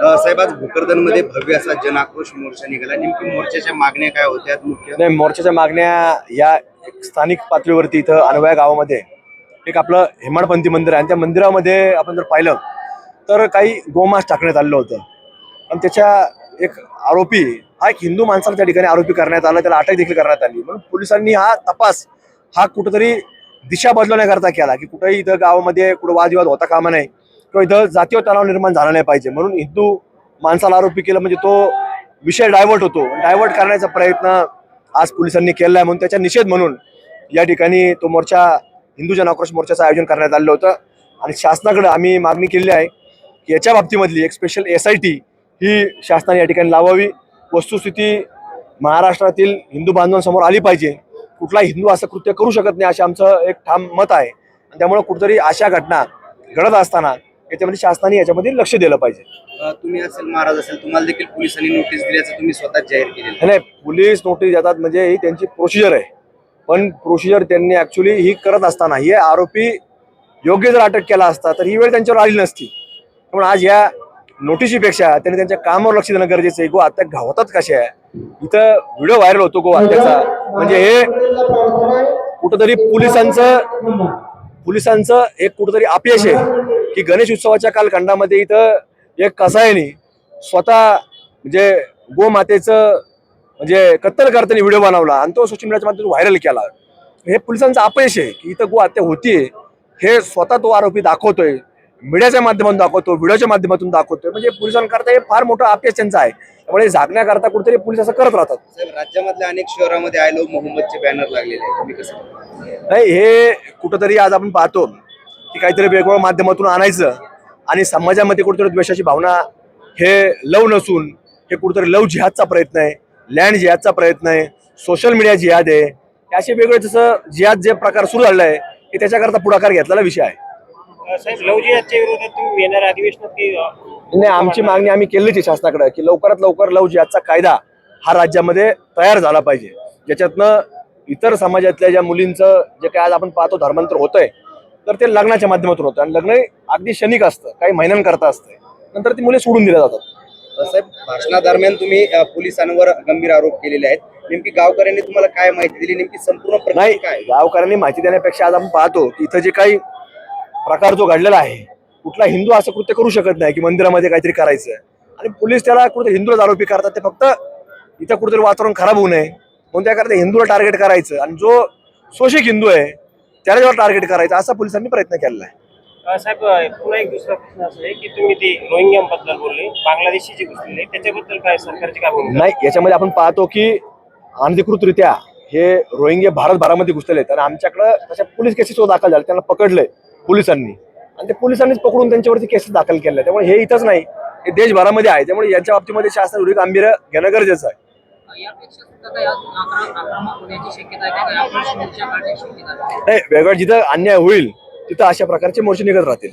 साहेब आज भोकरदनमध्ये भव्य असा जन आक्रोश मोर्चा निघाला. नेमकी मोर्चाच्या मागण्या काय होत्या? मुख्य नाही मोर्चाच्या मागण्या या एक स्थानिक पातळीवरती इथं अनवया गावामध्ये एक आपलं हेमाडपंथी मंदिर आहे. आणि त्या मंदिरामध्ये आपण जर पाहिलं तर काही गोमांस टाकण्यात आलेलं होतं. आणि त्याच्या एक आरोपी हा एक हिंदू माणसाला त्या ठिकाणी आरोपी करण्यात आला. त्याला अटक देखील करण्यात आली. म्हणून पोलिसांनी हा तपास हा कुठंतरी दिशा बदलवण्याकरता केला की कुठेही इथं गावामध्ये कुठं वादविवाद होता कामा नाही किंवा इथं जातीय तणाव निर्माण झाला नाही पाहिजे. म्हणून हिंदू माणसाला आरोपी केलं म्हणजे तो विषय डायव्हर्ट होतो. डायव्हर्ट करण्याचा प्रयत्न आज पोलिसांनी केला आहे. म्हणून त्याचा निषेध म्हणून या ठिकाणी तो मोर्चा हिंदू जनाक्रोश मोर्चाचं आयोजन करण्यात आलं होतं. आणि शासनाकडे आम्ही मागणी केली आहे की याच्या बाबतीमधली एक स्पेशल एस आय टी ही शासनाने या ठिकाणी लावावी. वस्तुस्थिती महाराष्ट्रातील हिंदू बांधवांसमोर आली पाहिजे. कुठला हिंदू असं कृत्य करू शकत नाही असे आमचं एक ठाम मत आहे. आणि त्यामुळे अशा घटना घडत असताना याच्यामध्ये शासनाने याच्यामध्ये लक्ष दिलं पाहिजे. अ, तुम्ही असेल महाराज असेल तुम्हाला देखील पोलिसांनी नोटीस दिल्याचं तुम्ही स्वतः जाहीर केलेलं आहे. नाही पोलीस नोटीस देतात म्हणजे ही त्यांची प्रोसिजर आहे. पण प्रोसिजर त्यांनी ऍक्च्युली ही करत असताना हे आरोपी योग्य जर अटक केला असता तर ही वेळ त्यांच्यावर आली नसती. त्यामुळे आज या नोटिशीपेक्षा त्यांनी त्यांच्या कामावर लक्ष देणं गरजेचं आहे. गो हत्या होतात कशा इथं व्हिडिओ व्हायरल होतो गो हत्याचा म्हणजे हे कुठंतरी पोलिसांचं पोलिसांचं एक कुठंतरी अपयश आहे. की गणेश उत्सवाच्या कालखंडामध्ये इथं एक कसायनी स्वतः म्हणजे गोमातेचं म्हणजे कत्तल करताना व्हिडिओ बनवला आणि तो सोशल मीडियाच्या माध्यमातून व्हायरल केला. हे पोलिसांचं अपयश आहे की इथं गो हत्या होतीये हे स्वतः तो आरोपी दाखवतोय मीडियाच्या माध्यमातून दाखवतो व्हिडिओच्या माध्यमातून दाखवतोय. म्हणजे पोलिसांकरता हे फार मोठं अपयश त्यांचं आहे. त्यामुळे झाकण्याकरता कुठेतरी पोलीस असं करत राहतात. राज्यामधल्या अनेक शहरामध्ये आय लव्ह मोहम्मदचे बॅनर लागलेले? नाही हे कुठंतरी आज आपण पाहतो. की काहीतरी वेगवेगळ्या माध्यमातून आणायचं. आणि समाजामध्ये कुठेतरी द्वेषाची भावना हे लव नसून हे कुठेतरी लव जिहादचा प्रयत्न आहे लँड जिहादचा प्रयत्न आहे सोशल मीडिया जिहाद आहे हे असे वेगळे जसं जिहाद जे प्रकार सुरू झालेला आहे की त्याच्याकरता पुढाकार घेतलेला विषय आहे. साहेब विरोधात तुम्ही अधिवेशनात नाही आमची मागणी आम्ही केलीच आहे शासनाकडे की लवकरात लवकर लव जिहादचा कायदा हा राज्यामध्ये तयार झाला पाहिजे. ज्याच्यातनं इतर समाजातल्या ज्या मुलींचं जे काय आज आपण पाहतो धर्मांतर होतंय तर ते लग्नाच्या माध्यमातून होतं. आणि लग्न अगदी क्षणिक असतं. काही महिन्यांकरता असतं नंतर ती मुले सोडून दिल्या जातात. साहेब भाषणादरम्यान तुम्ही पोलिसांवर गंभीर आरोप केलेले आहेत. नेमकी गावकऱ्यांनी तुम्हाला काय माहिती दिली? नेमकी संपूर्ण नाही काय गावकऱ्यांनी माहिती देण्यापेक्षा आज आपण पाहतो की इथं जे काही प्रकार जो घडलेला आहे कुठला हिंदू असं कृत्य करू शकत नाही की मंदिरामध्ये काहीतरी करायचं आणि पोलीस त्याला कुठेतरी हिंदूलाच आरोपी करतात. ते फक्त इथं कुठेतरी वातावरण खराब होऊ नये. म्हणून त्याकरता हिंदूला टार्गेट करायचं. आणि जो शोषिक हिंदू आहे त्याला जेव्हा टार्गेट करायचं असा पोलिसांनी प्रयत्न केलेला आहे. साहेब पुन्हा एक दुसरा प्रश्न असा आहे की तुम्ही ते रोहिंग्यांबद्दल बोलले बांगलादेशी जे घुसलेले त्याच्याबद्दल काय सरकारची काय भूमिका? नाही याच्यामध्ये आपण पाहतो की अनधिकृतरित्या हे रोहिंगे भारतभरामध्ये घुसलेले आहेत आणि आमच्याकडं तशा पोलीस केसेस दाखल झाले त्यांना पकडलंय पोलिसांनी. आणि ते पोलिसांनीच पकडून त्यांच्यावरती केसेस दाखल केल्या त्यामुळे हे इथंच नाही हे देशभरामध्ये आहे. त्यामुळे यांच्या बाबतीमध्ये शासन गांभीर्य घेणं गरजेचं आहे. नाही वेगळं जिथं अन्याय होईल तिथं अशा प्रकारचे मोर्चे निघत राहतील.